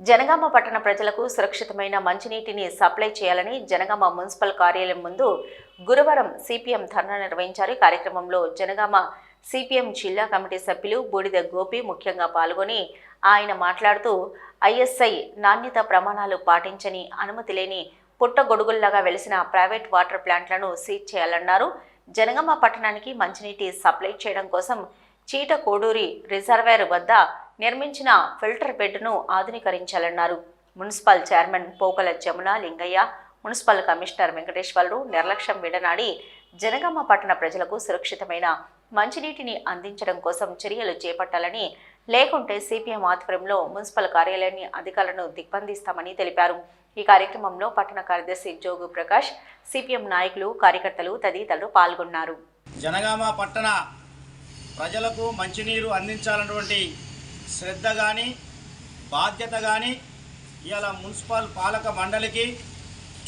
జనగామ పట్టణ ప్రజలకు సురక్షితమైన మంచినీటిని సప్లై చేయాలని జనగామ మున్సిపల్ కార్యాలయం ముందు గురువారం సిపిఎం ధర్నా నిర్వహించారు. కార్యక్రమంలో జనగామ సిపిఎం జిల్లా కమిటీ సభ్యులు బూడిద గోపి ముఖ్యంగా పాల్గొని ఆయన మాట్లాడుతూ ఐఎస్ఐ నాణ్యత ప్రమాణాలు పాటించని అనుమతి లేని పుట్టగొడుగుల్లాగా వెలిసిన ప్రైవేట్ వాటర్ ప్లాంట్లను సీజ్ చేయాలన్నారు. జనగామ పట్టణానికి మంచినీటి సప్లై చేయడం కోసం చీట కోడూరి రిజర్వేర్ వద్ద నిర్మించిన ఫిల్టర్ బెడ్ను ఆధునీకరించాలన్నారు. Municipal chairman Pokala Jamuna Lingaiah municipal commissioner Venkateswarlu నిర్లక్ష్యం విడనాడి జనగామ పట్టణ ప్రజలకు సురక్షితమైన మంచినీటిని అందించడం కోసం చర్యలు చేపట్టాలని లేకుంటే సిపిఎం ఆధ్వర్యంలో మున్సిపల్ కార్యాలయాన్ని అధికారులను దిగ్బంధిస్తామని తెలిపారు. ఈ కార్యక్రమంలో పట్టణ కార్యదర్శి జోగు ప్రకాష్ సిపిఎం నాయకులు కార్యకర్తలు తదితరులు పాల్గొన్నారు. జనగామ పట్టణ ప్రజలకు మంచినీరు అందించాలన్నటువంటి శ్రద్ధ కానీ బాధ్యత కానీ ఇవాళ మున్సిపల్ పాలక మండలికి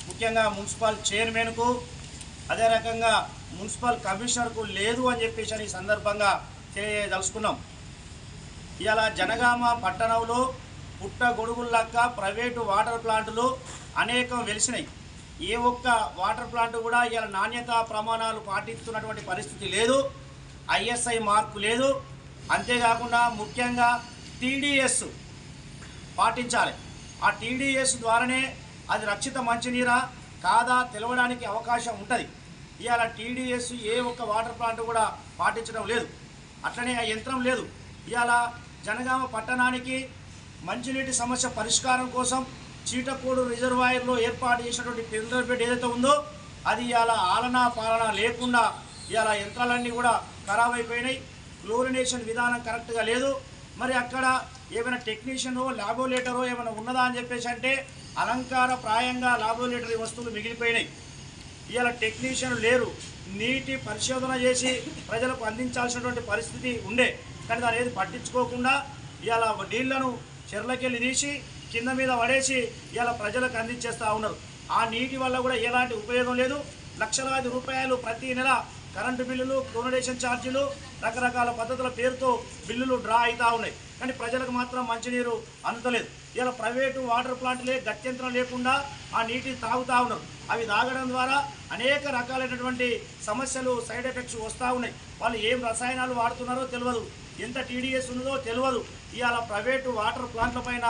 ముఖ్యంగా మున్సిపల్ చైర్మన్కు అదే రకంగా మున్సిపల్ కమిషనర్కు లేదు అని చెప్పేసి అని ఈ సందర్భంగా తెలియదలుచుకున్నాం ఇవాళ జనగామ పట్టణంలో పుట్ట గొడుగులక్క ప్రైవేటు వాటర్ ప్లాంట్లు అనేకం వెలిసినాయి. ఏ ఒక్క వాటర్ ప్లాంట్ కూడా ఇవాళ నాణ్యత ప్రమాణాలు పాటిస్తున్నటువంటి పరిస్థితి లేదు. ఐఎస్ఐ మార్కు లేదు. అంతేకాకుండా ముఖ్యంగా టీడీఎస్ పాటించాలి. ఆ టీడీఎస్ ద్వారానే అది రక్షిత మంచినీరా కాదా తెలవడానికి అవకాశం ఉంటుంది. ఇవాళ టీడీఎస్ ఏ ఒక్క వాటర్ ప్లాంట్ కూడా పాటించడం లేదు. అట్లనే ఆ యంత్రం లేదు. ఇవాళ జనగామ పట్టణానికి మంచినీటి సమస్య పరిష్కారం కోసం చీటకూడు రిజర్వాయర్లో ఏర్పాటు చేసినటువంటి ఫిల్టర్ బెడ్ ఏదైతే ఉందో అది ఇవాళ ఆలనా పాలన లేకుండా ఇవాళ యంత్రాలన్నీ కూడా ఖరాబ్ అయిపోయినాయి. క్లోరినేషన్ విధానం కరెక్ట్గా లేదు. మరి అక్కడ ఏమైనా టెక్నీషియనో లాబోరేటరో ఏమైనా ఉన్నదా అని చెప్పేసి అంటే అలంకార ప్రాయంగా లాబోరేటరీ వస్తువులు మిగిలిపోయినాయి. ఇవాళ టెక్నీషియన్ లేరు. నీటి పరిశోధన చేసి ప్రజలకు అందించాల్సినటువంటి పరిస్థితి ఉండే. కానీ దాని ఏది పట్టించుకోకుండా ఇవాళ నీళ్ళను చెర్లకెళ్ళి తీసి కింద మీద పడేసి ఇవాళ ప్రజలకు అందించేస్తూ ఉన్నారు. ఆ నీటి వల్ల కూడా ఎలాంటి ఉపయోగం లేదు. లక్షలాది రూపాయలు ప్రతి నెల కరెంటు బిల్లులు డొనేషన్ ఛార్జీలు రకరకాల పద్ధతుల పేరుతో బిల్లులు డ్రా అవుతూ ఉన్నాయి. కానీ ప్రజలకు మాత్రం మంచినీరు అందుతలేదు. ఇలా ప్రైవేటు వాటర్ ప్లాంట్లే గత్యంతరం లేకుండా ఆ నీటిని తాగుతూ ఉన్నారు. అవి తాగడం ద్వారా అనేక రకాలైనటువంటి సమస్యలు సైడ్ ఎఫెక్ట్స్ వస్తూ ఉన్నాయి. వాళ్ళు ఏం రసాయనాలు వాడుతున్నారో తెలియదు ఎంత టీడీఎస్ ఉన్నదో తెలియదు ఇవాళ ప్రైవేటు వాటర్ ప్లాంట్ల పైన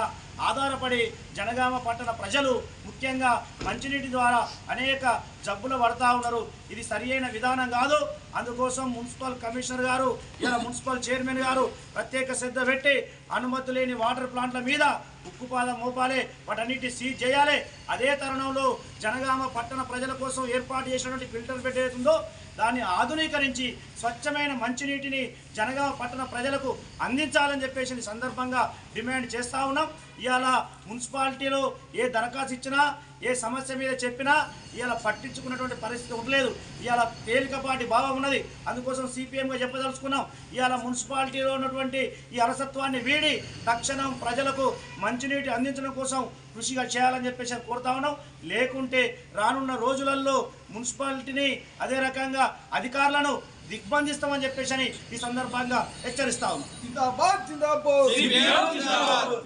ఆధారపడి జనగామ పట్టణ ప్రజలు ముఖ్యంగా మంచినీటి ద్వారా అనేక జబ్బులు పడతా ఉన్నారు. ఇది సరియైన విధానం కాదు. అందుకోసం మున్సిపల్ కమిషనర్ గారు ఇలా మున్సిపల్ చైర్మన్ గారు ప్రత్యేక శ్రద్ధ పెట్టి అనుమతి లేని వాటర్ ప్లాంట్ల మీద ఉక్కుపాదం మోపాలి వాటన్నిటి సీజ్ చేయాలి. అదే తరుణంలో జనగామ పట్టణ ప్రజల కోసం ఏర్పాటు చేసినటువంటి ఫిల్టర్ బెడ్ ఏదైతుందో దాన్ని ఆధునీకరించి స్వచ్ఛమైన మంచినీటిని జనగామ పట్టణ ప్రజలకు అందించాలని చెప్పేసి ఈ సందర్భంగా డిమాండ్ చేస్తూ ఉన్నాం. ఇవాళ మున్సిపాలిటీలో ఏ దరఖాస్తు ఇచ్చినా ఏ సమస్య మీద చెప్పినా ఇవాళ పట్టించుకున్నటువంటి పరిస్థితి ఉండలేదు ఇవాళ తేలికపాటి భావం ఉన్నది. అందుకోసం సిపిఎంగా చెప్పదలుచుకున్నాం. ఇవాళ మున్సిపాలిటీలో ఉన్నటువంటి ఈ అలసత్వాన్ని వీడి తక్షణం ప్రజలకు మంచినీటి అందించడం కోసం కృషిగా చేయాలని చెప్పేసి కోరుతా ఉన్నాం. లేకుంటే రానున్న రోజులలో మున్సిపాలిటీని అదే రకంగా అధికారులను దిగ్బంధిస్తామని చెప్పేసి అని ఈ సందర్భంగా హెచ్చరిస్తా ఉన్నాం. జిందాబాద్ జిందాబాద్.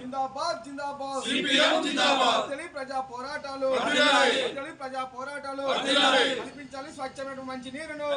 జిందాబాద్ జిందాబాద్. జిందాబాద్ తెలుగు ప్రజా పోరాటాలు. ప్రజా పోరాటాలు. కల్పించాలి స్వచ్ఛమైన మంచి నీరును